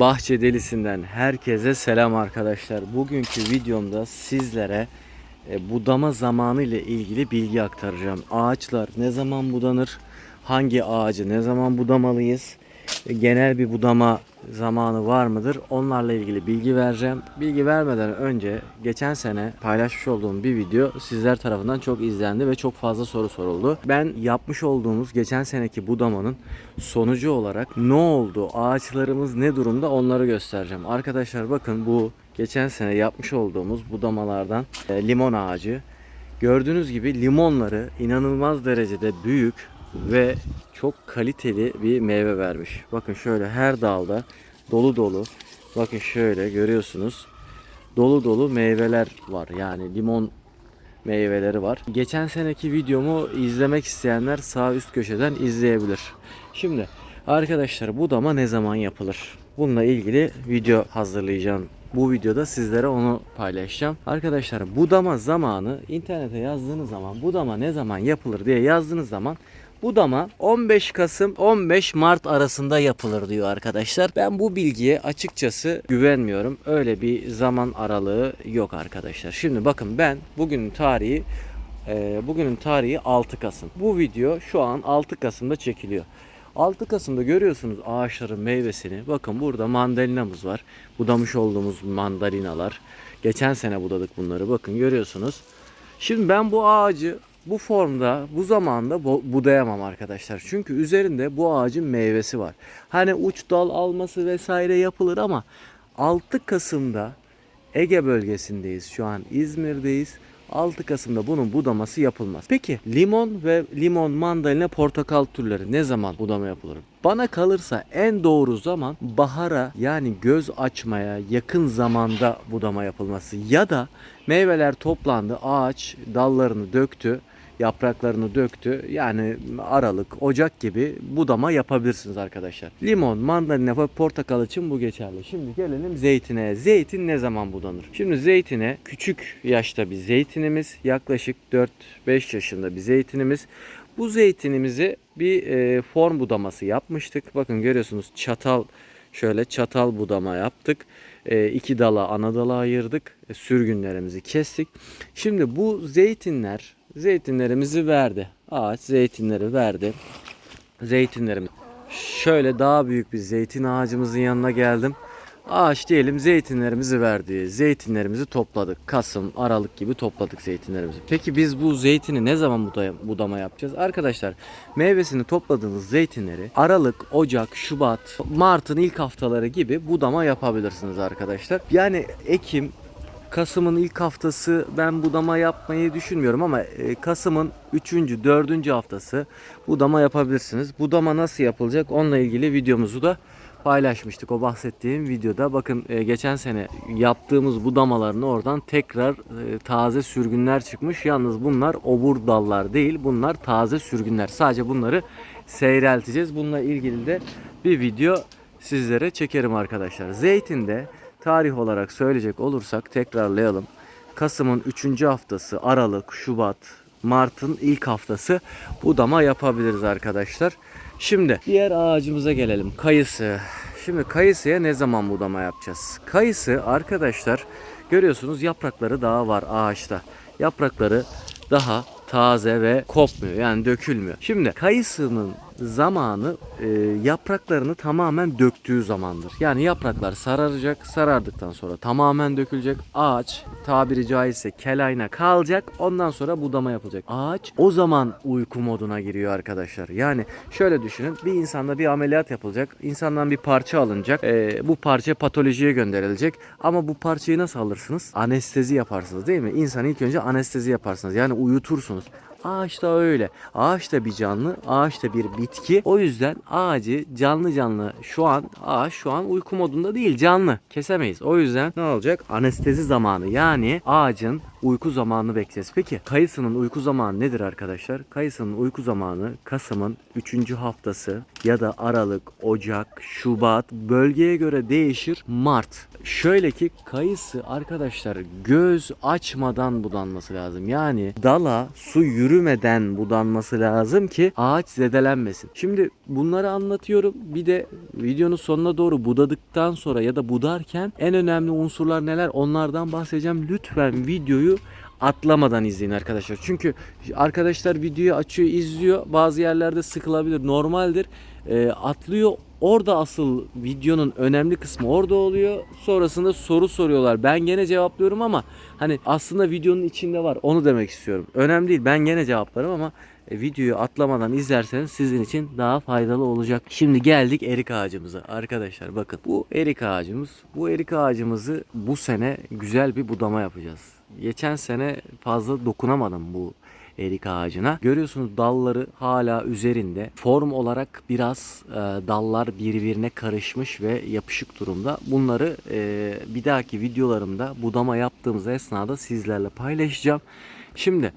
Bahçe Delisi'nden herkese selam arkadaşlar. Bugünkü videomda sizlere e, budama zamanı ile ilgili bilgi aktaracağım. Ağaçlar ne zaman budanır? Hangi ağacı ne zaman budamalıyız? E, Genel bir budama zamanı var mıdır? Onlarla ilgili bilgi vereceğim. Bilgi vermeden önce geçen sene paylaşmış olduğum bir video sizler tarafından çok izlendi ve çok fazla soru soruldu. Ben yapmış olduğumuz geçen seneki budamanın sonucu olarak ne oldu? Ağaçlarımız ne durumda? Onları göstereceğim. Arkadaşlar bakın bu geçen sene yapmış olduğumuz budamalardan e, limon ağacı. Gördüğünüz gibi limonları inanılmaz derecede büyük ve çok kaliteli bir meyve vermiş. Bakın şöyle her dalda dolu dolu. Bakın şöyle görüyorsunuz. Dolu dolu meyveler var. Yani limon meyveleri var. Geçen seneki videomu izlemek isteyenler sağ üst köşeden izleyebilir. Şimdi arkadaşlar budama ne zaman yapılır? Bununla ilgili video hazırlayacağım. Bu videoda sizlere onu paylaşacağım. Arkadaşlar budama zamanı internete yazdığınız zaman budama ne zaman yapılır diye yazdığınız zaman Budama 15 Kasım 15 Mart arasında yapılır diyor arkadaşlar. Ben bu bilgiye açıkçası güvenmiyorum. Öyle bir zaman aralığı yok arkadaşlar. Şimdi bakın ben bugünün tarihi e, bugünün tarihi 6 Kasım. Bu video şu an 6 Kasım'da çekiliyor. 6 Kasım'da görüyorsunuz ağaçların meyvesini. Bakın burada mandalinamız var. Budamış olduğumuz mandalinalar. Geçen sene budadık bunları. Bakın görüyorsunuz. Şimdi ben bu ağacı bu formda, bu zamanda budayamam arkadaşlar. Çünkü üzerinde bu ağacın meyvesi var. Hani uç dal alması vesaire yapılır ama 6 Kasım'da Ege bölgesindeyiz. Şu an İzmir'deyiz. 6 Kasım'da bunun budaması yapılmaz. Peki limon ve limon, mandalina, portakal türleri ne zaman budama yapılır? Bana kalırsa en doğru zaman bahara yani göz açmaya yakın zamanda budama yapılması ya da meyveler toplandı, ağaç dallarını döktü, yapraklarını döktü. Yani Aralık, Ocak gibi budama yapabilirsiniz arkadaşlar. Limon, mandalina ve portakal için bu geçerli. Şimdi gelelim zeytine. Zeytin ne zaman budanır? Şimdi zeytine küçük yaşta bir zeytinimiz, yaklaşık 4-5 yaşında bir zeytinimiz. Bu zeytinimizi bir e, form budaması yapmıştık. Bakın görüyorsunuz çatal şöyle çatal budama yaptık. E, iki dala ana dala ayırdık. E, sürgünlerimizi kestik. Şimdi bu zeytinler zeytinlerimizi verdi. Ağaç zeytinleri verdi. Zeytinlerimiz. Şöyle daha büyük bir zeytin ağacımızın yanına geldim. Ağaç diyelim zeytinlerimizi verdi. Zeytinlerimizi topladık. Kasım, Aralık gibi topladık zeytinlerimizi. Peki biz bu zeytini ne zaman budama yapacağız? Arkadaşlar meyvesini topladığınız zeytinleri Aralık, Ocak, Şubat, Mart'ın ilk haftaları gibi budama yapabilirsiniz arkadaşlar. Yani Ekim, Kasım'ın ilk haftası ben budama yapmayı düşünmüyorum ama e, Kasım'ın 3. 4. haftası budama yapabilirsiniz. Budama nasıl yapılacak onunla ilgili videomuzu da paylaşmıştık o bahsettiğim videoda. Bakın e, geçen sene yaptığımız budamaların oradan tekrar e, taze sürgünler çıkmış. Yalnız bunlar obur dallar değil bunlar taze sürgünler. Sadece bunları seyrelteceğiz. Bununla ilgili de bir video sizlere çekerim arkadaşlar. Zeytinde tarih olarak söyleyecek olursak tekrarlayalım. Kasım'ın 3. haftası Aralık, Şubat, Mart'ın ilk haftası budama yapabiliriz arkadaşlar. Şimdi diğer ağacımıza gelelim. Kayısı. Şimdi kayısıya ne zaman budama yapacağız? Kayısı arkadaşlar görüyorsunuz yaprakları daha var ağaçta. Yaprakları daha taze ve kopmuyor yani dökülmüyor. Şimdi kayısının zamanı e, yapraklarını tamamen döktüğü zamandır. Yani yapraklar sararacak, sarardıktan sonra tamamen dökülecek. Ağaç tabiri caizse kelayna kalacak. Ondan sonra budama yapılacak. Ağaç o zaman uyku moduna giriyor arkadaşlar. Yani şöyle düşünün bir insanda bir ameliyat yapılacak. İnsandan bir parça alınacak. E, bu parça patolojiye gönderilecek. Ama bu parçayı nasıl alırsınız? Anestezi yaparsınız değil mi? İnsan ilk önce anestezi yaparsınız. Yani uyutursunuz. Ağaç da öyle. Ağaç da bir canlı, ağaç da bir bitki. O yüzden ağacı canlı canlı şu an ağaç şu an uyku modunda değil canlı. Kesemeyiz. O yüzden ne olacak? Anestezi zamanı yani ağacın uyku zamanını bekleyeceğiz. Peki kayısının uyku zamanı nedir arkadaşlar? Kayısının uyku zamanı Kasım'ın 3. haftası ya da Aralık, Ocak, Şubat bölgeye göre değişir. Mart. Şöyle ki kayısı arkadaşlar göz açmadan budanması lazım. Yani dala su yürü yürümeden budanması lazım ki ağaç zedelenmesin. Şimdi bunları anlatıyorum. Bir de videonun sonuna doğru budadıktan sonra ya da budarken en önemli unsurlar neler onlardan bahsedeceğim. Lütfen videoyu atlamadan izleyin arkadaşlar. Çünkü arkadaşlar videoyu açıyor, izliyor. Bazı yerlerde sıkılabilir. Normaldir. Ee, atlıyor. Orada asıl videonun önemli kısmı orada oluyor. Sonrasında soru soruyorlar. Ben gene cevaplıyorum ama hani aslında videonun içinde var. Onu demek istiyorum. Önemli değil. Ben gene cevaplarım ama e, videoyu atlamadan izlerseniz sizin için daha faydalı olacak. Şimdi geldik erik ağacımıza. Arkadaşlar bakın bu erik ağacımız. Bu erik ağacımızı bu sene güzel bir budama yapacağız. Geçen sene fazla dokunamadım bu erik ağacına. Görüyorsunuz dalları hala üzerinde. Form olarak biraz e, dallar birbirine karışmış ve yapışık durumda. Bunları e, bir dahaki videolarımda budama yaptığımız esnada sizlerle paylaşacağım. Şimdi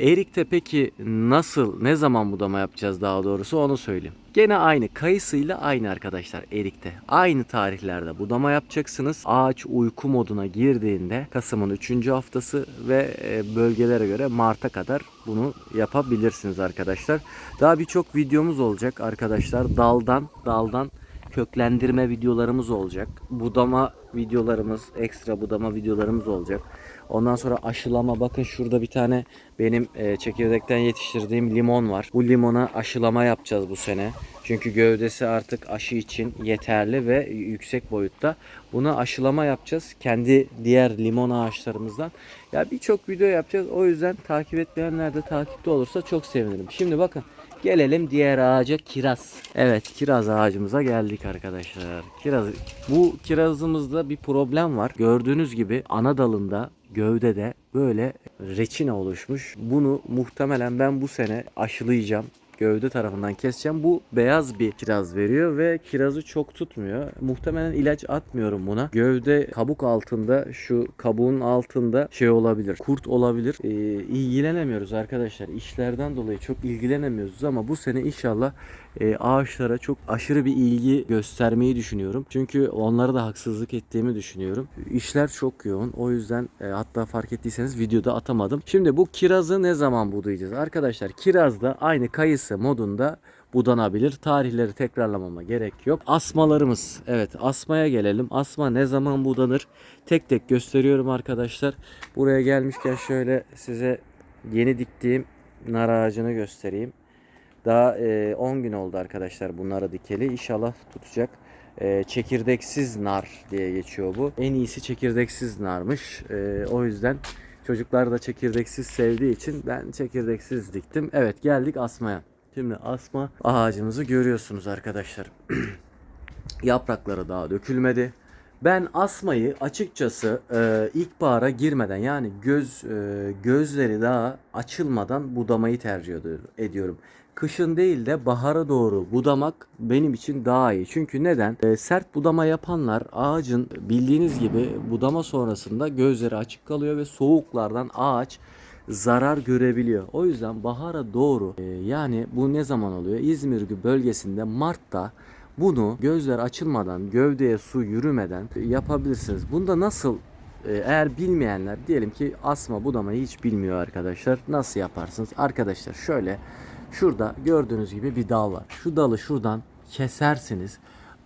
Erik'te peki nasıl, ne zaman budama yapacağız daha doğrusu onu söyleyeyim. Gene aynı, kayısıyla aynı arkadaşlar Erik'te. Aynı tarihlerde budama yapacaksınız. Ağaç uyku moduna girdiğinde Kasım'ın 3. haftası ve e, bölgelere göre Mart'a kadar bunu yapabilirsiniz arkadaşlar. Daha birçok videomuz olacak arkadaşlar. Daldan, daldan köklendirme videolarımız olacak. Budama videolarımız, ekstra budama videolarımız olacak. Ondan sonra aşılama bakın şurada bir tane benim e, çekirdekten yetiştirdiğim limon var. Bu limona aşılama yapacağız bu sene. Çünkü gövdesi artık aşı için yeterli ve yüksek boyutta. Buna aşılama yapacağız. Kendi diğer limon ağaçlarımızdan. Ya birçok video yapacağız. O yüzden takip etmeyenler de takipte olursa çok sevinirim. Şimdi bakın Gelelim diğer ağaca kiraz. Evet kiraz ağacımıza geldik arkadaşlar. Kiraz bu kirazımızda bir problem var. Gördüğünüz gibi ana dalında gövdede böyle reçine oluşmuş. Bunu muhtemelen ben bu sene aşılayacağım gövde tarafından keseceğim. Bu beyaz bir kiraz veriyor ve kirazı çok tutmuyor. Muhtemelen ilaç atmıyorum buna. Gövde kabuk altında şu kabuğun altında şey olabilir. Kurt olabilir. Ee, ilgilenemiyoruz arkadaşlar. İşlerden dolayı çok ilgilenemiyoruz ama bu sene inşallah e, ağaçlara çok aşırı bir ilgi göstermeyi düşünüyorum. Çünkü onlara da haksızlık ettiğimi düşünüyorum. İşler çok yoğun. O yüzden e, hatta fark ettiyseniz videoda atamadım. Şimdi bu kirazı ne zaman budayacağız? Arkadaşlar kiraz da aynı kayısı modunda budanabilir. Tarihleri tekrarlamama gerek yok. Asmalarımız. Evet asmaya gelelim. Asma ne zaman budanır? Tek tek gösteriyorum arkadaşlar. Buraya gelmişken şöyle size yeni diktiğim nar ağacını göstereyim. Daha e, 10 gün oldu arkadaşlar bunları dikeli. İnşallah tutacak. E, çekirdeksiz nar diye geçiyor bu. En iyisi çekirdeksiz narmış. E, o yüzden çocuklar da çekirdeksiz sevdiği için ben çekirdeksiz diktim. Evet geldik asmaya. Şimdi asma ağacımızı görüyorsunuz arkadaşlar. Yaprakları daha dökülmedi. Ben asmayı açıkçası e, ilkbahara girmeden yani göz e, gözleri daha açılmadan budamayı tercih ediyorum. Kışın değil de bahara doğru budamak benim için daha iyi. Çünkü neden? E, sert budama yapanlar ağacın bildiğiniz gibi budama sonrasında gözleri açık kalıyor ve soğuklardan ağaç zarar görebiliyor. O yüzden bahara doğru e, yani bu ne zaman oluyor? İzmir bölgesinde Mart'ta bunu gözler açılmadan, gövdeye su yürümeden yapabilirsiniz. Bunda nasıl e, eğer bilmeyenler diyelim ki asma budamayı hiç bilmiyor arkadaşlar. Nasıl yaparsınız? Arkadaşlar şöyle şurada gördüğünüz gibi bir dal var. Şu dalı şuradan kesersiniz.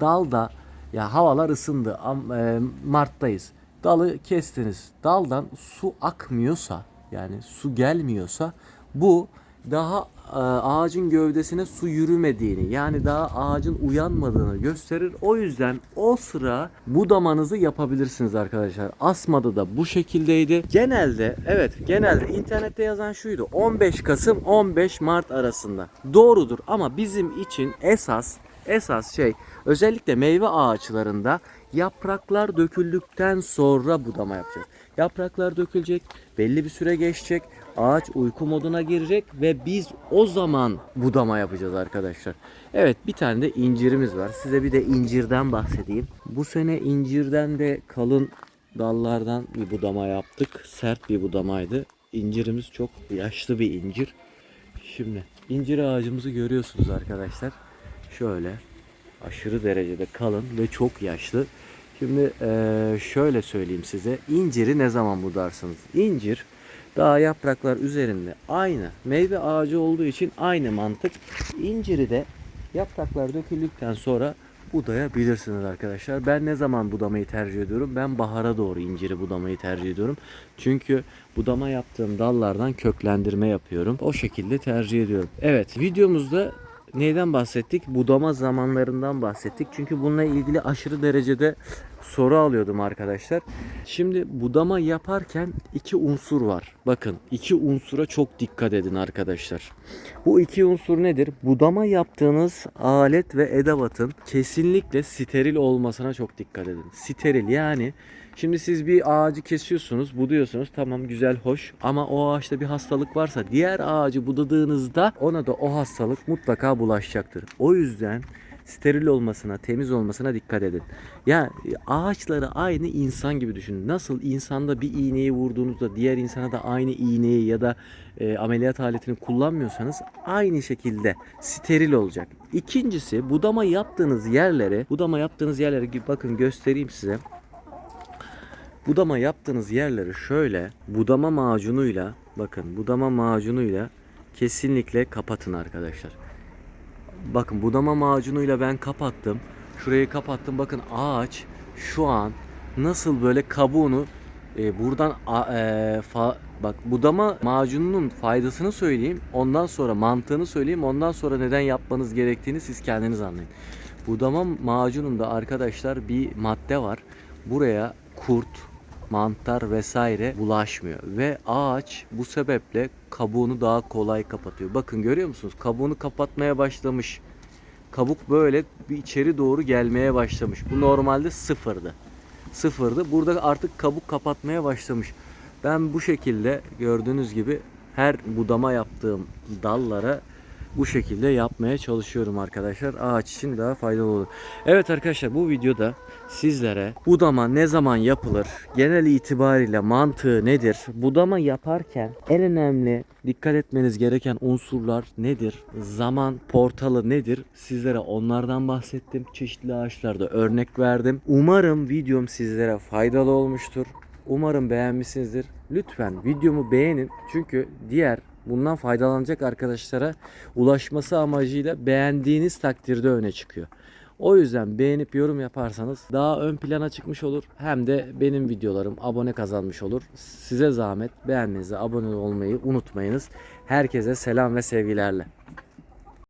Dalda ya havalar ısındı. E, Mart'tayız. Dalı kestiniz. Daldan su akmıyorsa yani su gelmiyorsa bu daha e, ağacın gövdesine su yürümediğini yani daha ağacın uyanmadığını gösterir. O yüzden o sıra budamanızı yapabilirsiniz arkadaşlar. Asmada da bu şekildeydi. Genelde evet genelde internette yazan şuydu. 15 Kasım 15 Mart arasında. Doğrudur ama bizim için esas esas şey özellikle meyve ağaçlarında yapraklar döküldükten sonra budama yapacağız. Yapraklar dökülecek, belli bir süre geçecek, ağaç uyku moduna girecek ve biz o zaman budama yapacağız arkadaşlar. Evet bir tane de incirimiz var. Size bir de incirden bahsedeyim. Bu sene incirden de kalın dallardan bir budama yaptık. Sert bir budamaydı. İncirimiz çok yaşlı bir incir. Şimdi incir ağacımızı görüyorsunuz arkadaşlar. Şöyle aşırı derecede kalın ve çok yaşlı. Şimdi eee, şöyle söyleyeyim size. İnciri ne zaman budarsınız? İncir Daha yapraklar üzerinde aynı. Meyve ağacı olduğu için aynı mantık. İnciri de yapraklar döküldükten sonra budayabilirsiniz arkadaşlar. Ben ne zaman budamayı tercih ediyorum? Ben bahara doğru inciri budamayı tercih ediyorum. Çünkü budama yaptığım dallardan köklendirme yapıyorum. O şekilde tercih ediyorum. Evet videomuzda neyden bahsettik? Budama zamanlarından bahsettik. Çünkü bununla ilgili aşırı derecede soru alıyordum arkadaşlar. Şimdi budama yaparken iki unsur var. Bakın iki unsura çok dikkat edin arkadaşlar. Bu iki unsur nedir? Budama yaptığınız alet ve edevatın kesinlikle steril olmasına çok dikkat edin. Steril yani Şimdi siz bir ağacı kesiyorsunuz, buduyorsunuz. Tamam güzel, hoş. Ama o ağaçta bir hastalık varsa diğer ağacı budadığınızda ona da o hastalık mutlaka bulaşacaktır. O yüzden steril olmasına, temiz olmasına dikkat edin. Ya ağaçları aynı insan gibi düşünün. Nasıl insanda bir iğneyi vurduğunuzda diğer insana da aynı iğneyi ya da e, ameliyat aletini kullanmıyorsanız aynı şekilde steril olacak. İkincisi budama yaptığınız yerlere, budama yaptığınız yerlere bakın göstereyim size. Budama yaptığınız yerleri şöyle budama macunuyla bakın budama macunuyla kesinlikle kapatın arkadaşlar. Bakın budama macunuyla ben kapattım. Şurayı kapattım. Bakın ağaç şu an nasıl böyle kabuğunu e, buradan e, fa- bak budama macununun faydasını söyleyeyim. Ondan sonra mantığını söyleyeyim. Ondan sonra neden yapmanız gerektiğini siz kendiniz anlayın. Budama macununda arkadaşlar bir madde var. Buraya kurt, mantar vesaire bulaşmıyor ve ağaç bu sebeple kabuğunu daha kolay kapatıyor. Bakın görüyor musunuz? Kabuğunu kapatmaya başlamış. Kabuk böyle bir içeri doğru gelmeye başlamış. Bu normalde sıfırdı. Sıfırdı. Burada artık kabuk kapatmaya başlamış. Ben bu şekilde gördüğünüz gibi her budama yaptığım dallara bu şekilde yapmaya çalışıyorum arkadaşlar. Ağaç için daha faydalı olur. Evet arkadaşlar bu videoda sizlere budama ne zaman yapılır? Genel itibariyle mantığı nedir? Budama yaparken en önemli dikkat etmeniz gereken unsurlar nedir? Zaman portalı nedir? Sizlere onlardan bahsettim. Çeşitli ağaçlarda örnek verdim. Umarım videom sizlere faydalı olmuştur. Umarım beğenmişsinizdir. Lütfen videomu beğenin. Çünkü diğer bundan faydalanacak arkadaşlara ulaşması amacıyla beğendiğiniz takdirde öne çıkıyor. O yüzden beğenip yorum yaparsanız daha ön plana çıkmış olur. Hem de benim videolarım abone kazanmış olur. Size zahmet beğenmenizi, abone olmayı unutmayınız. Herkese selam ve sevgilerle.